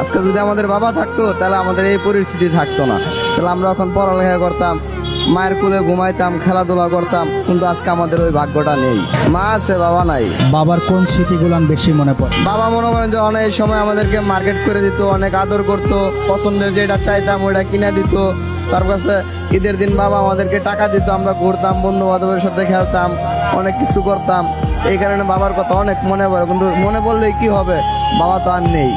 আজকে যদি আমাদের বাবা থাকতো তাহলে আমাদের এই পরিস্থিতি থাকতো না। তাহলে আমরা এখন পড়ালেখা করতাম মায়ের কোলে ঘুমাইতাম খেলাধুলা করতাম কিন্তু আজকে আমাদের ওই ভাগ্যটা নেই। মা আছে বাবা নাই। বাবার কোন স্মৃতিগুলান বেশি মনে পড়ে? বাবা মনে করেন যে অনেক সময় আমাদেরকে মার্কেট করে দিত অনেক আদর করতো পছন্দের যেটা চাইতাম ওটা কিনে দিত। তার কাছে ঈদের দিন বাবা আমাদেরকে টাকা দিত আমরা ঘুরতাম বন্ধু বান্ধবের সাথে খেলতাম অনেক কিছু করতাম। এই কারণে বাবার কথা অনেক মনে পড়ে কিন্তু মনে পড়লেই কি হবে? বাবা তো আর নেই।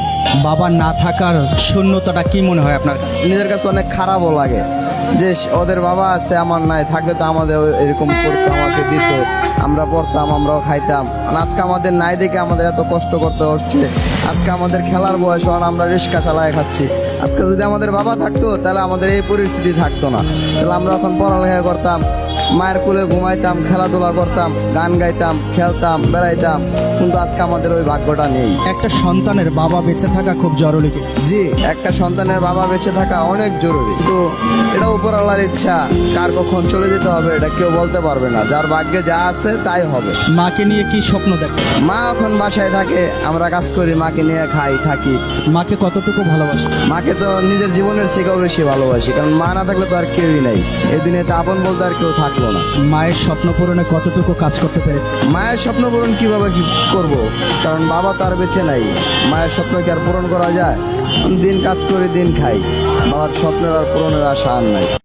বাবা না থাকার শূন্যতাটা কি মনে হয় আপনার কাছে? নিজের কাছে অনেক খারাপও লাগে। যে ওদের বাবা আছে আমার নাই থাকলে তো আমাদের এরকম করতো আমাকে দিত। আমরা পড়তাম আমরাও খাইতাম। আর আজকে আমাদের নাই দেখে আমাদের এত কষ্ট করতে হচ্ছে। আজকে আমাদের খেলার বয়স হন আমরা রিক্সা চালায় খাচ্ছি। আজকে যদি আমাদের বাবা থাকতো তাহলে আমাদের এই পরিস্থিতি থাকতো না। তাহলে আমরা এখন পড়ালেখা করতাম। মায়ের কোলে ঘুমাইতাম খেলাধুলা করতাম গান গাইতাম খেলতাম বেড়াইতাম। কিন্তু আজকে আমাদের ওই ভাগ্যটা নেই। একটা সন্তানের বাবা বেঁচে থাকা খুব জরুরি জি একটা সন্তানের বাবা বেঁচে থাকা অনেক জরুরি। কিন্তু এটা উপরওয়ালার ইচ্ছা। কার কখন চলে যেতে হবে এটা কেউ বলতে পারবে না। যার ভাগ্যে যা আছে তাই হবে। মাকে নিয়ে কি স্বপ্ন দেখে? মা এখন বাসায় থাকে আমরা কাজ করি মাকে নিয়ে খাই থাকি। মাকে কতটুকু ভালোবাসে? মাকে তো নিজের জীবনের থেকেও বেশি ভালোবাসি কারণ মা না থাকলে তো আর কেউই নাই। এদিনে দিনে তো আপন বলতে আর কেউ থাকল না। মায়ের স্বপ্ন পূরণে কতটুকু কাজ করতে পেরেছে? মায়ের স্বপ্ন পূরণ কীভাবে কি করব? কারণ বাবা তার বেছে বেঁচে নাই। মায়ের স্বপ্ন কি আর পূরণ করা যায়? দিন কাজ করে দিন খাই। বাবার স্বপ্নের আর পূরণের আশা আর নাই।